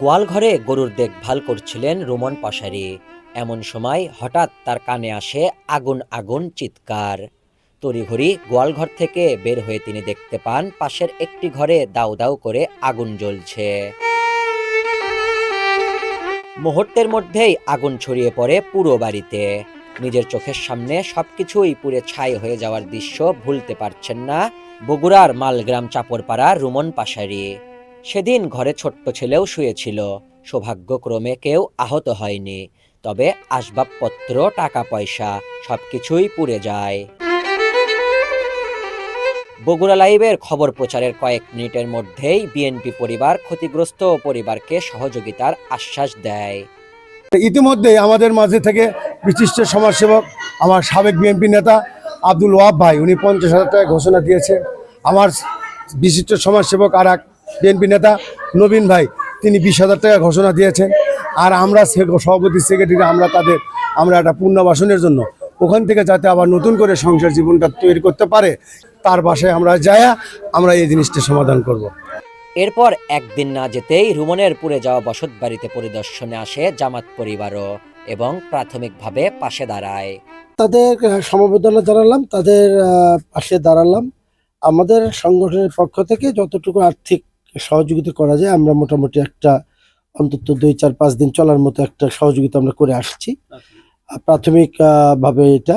গোয়াল ঘরে গরুর দেখভাল করছিলেন রুমন পাশারি। এমন সময় হঠাৎ তার কানে আসে আগুন আগুন, চিৎকার। তড়িঘড়ি গোয়ালঘর থেকে বের হয়ে তিনি দেখতে পান পাশের একটি ঘরে দাউ দাউ করে আগুন জ্বলছে। মুহূর্তের মধ্যেই আগুন ছড়িয়ে পড়ে পুরো বাড়িতে। নিজের চোখের সামনে সবকিছুই পুড়ে ছাই হয়ে যাওয়ার দৃশ্য ভুলতে পারছেন না বগুড়ার মালগ্রাম চাপড়পাড়া রুমন পাশারি। সেদিন ঘরে ছোট্ট ছেলেও শুয়েছিল। সৌভাগ্যক্রমে কেউ আহত হয়নি। তবে আসবাবপত্র টাকা পয়সা সবকিছুই পুড়ে যায়। বগুড়া লাইভের খবর প্রচারের কয়েক মিনিটের মধ্যেই বিএনপি পরিবার ক্ষতিগ্রস্ত পরিবারকে সহযোগিতার আশ্বাস দেয়। ইতিমধ্যে আমাদের মাঝে থেকে বিশিষ্ট সমাজসেবক আমার সাবেক বিএনপি নেতা আব্দুল ওয়াব ভাই, উনি পঞ্চাশ হাজার টাকা ঘোষণা দিয়েছে আমার বিশিষ্ট সমাজসেবক আর এক বিএনপি নেতা নবীন ভাই তিনি বিশ হাজার টাকা ঘোষণা দিয়েছেন। আর আমরা সভাপতি সেক্রেটারি আমরা তাদের আমরা একটা পুনর্বাসনের জন্য ওখান থেকে যাতে আবার নতুন করে সংসার জীবনটা তৈরি করতে পারে তার বাসায় আমরা যায়া আমরা এই জিনিসটা সমাধান করব। এরপর একদিন না যেতেই রুমনের পুড়ে যাওয়া বসত বাড়িতে পরিদর্শনে আসে জামাত পরিবারও এবং প্রাথমিকভাবে পাশে দাঁড়ায়। তাদের সমবেদনা জানালাম তাদের পাশে দাঁড়ালাম। আমাদের সংগঠনের পক্ষ থেকে যতটুকু আর্থিক সহযোগিতা করা যায়। আমরা মোটামুটি একটা অন্তত দুই চার পাঁচ দিন চলার মতো একটা সহযোগিতা আমরা করে আসছি। আহ, প্রাথমিক আহ, ভাবে এটা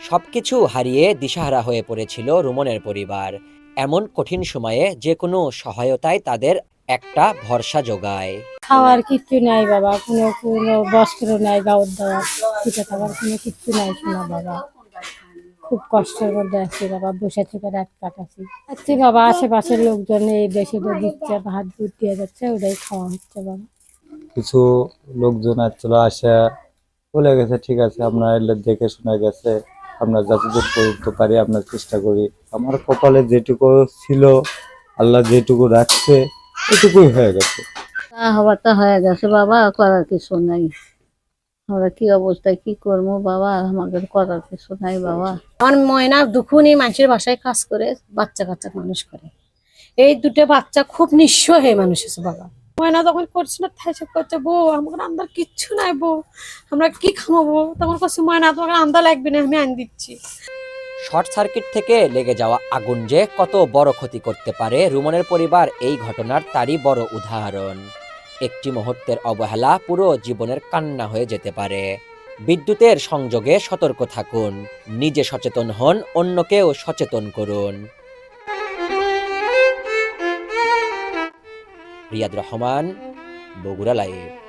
সবকিছু হারিয়ে দিশাহারা হয়ে পড়েছিল রুমনের পরিবার। এমন কঠিন সময়ে যে কোনো সহায়তায় তাদের একটা ভরসা যোগায়। খাওয়ার কিচ্ছু নাই বাবা কোনো কোনো বস্ত্র নাই গাওয়ার দাওয়ার পিঠে খাবার কোনো কিচ্ছু নাই শোনা বাবা। খুব কষ্টের মধ্যে আছি বাবা। বসে থেকে রাত কাটাচ্ছি। আছি বাবা আশেপাশের লোকজন এই বেশি দিচ্ছে ভাত দুধ দিয়ে যাচ্ছে ওটাই খাওয়া হচ্ছে বাবা। কিছু লোকজন আসছিল আসে বলে গেছে ঠিক আছে আপনার এলে দেখে শোনা গেছে আমরা যতদূর করতে পারি আপনার চেষ্টা করি। আমার কপালে যেটুকু ছিল আল্লাহ যেটুকু রাখছে এটুকুই হয়ে গেছে। তা হয়ে গেছে বাবা করার কিছু নাই। আমরা কি অবস্থায় কি করব বাবা? আমাদের করার কিছু নাই বাবা। আমার ময়না দুখুনি মানুষের বাসায় কাজ করে বাচ্চা কাচ্চা মানুষ করে। এই দুটো বাচ্চা খুব নিঃস্ব হয়ে মানুষ আছে বাবা। ময়না তখন করছে না তাই সব করছে বউ আমাকে আন্দার কিচ্ছু নাই বউ। আমরা কি খামাবো? তখন করছে ময়না তোমাকে আন্দা লাগবে না আমি আন দিচ্ছি। শর্ট সার্কিট থেকে লেগে যাওয়া আগুন যে কত বড় ক্ষতি করতে পারে রুমনের পরিবার এই ঘটনার তারই বড় উদাহরণ। একটি মুহূর্তের অবহেলা পুরো জীবনের কান্না হয়ে যেতে পারে। বিদ্যুতের সংযোগে সতর্ক থাকুন, নিজে সচেতন হন, অন্যকেও সচেতন করুন। রিয়াদ রহমান, বগুড়া লাইভ।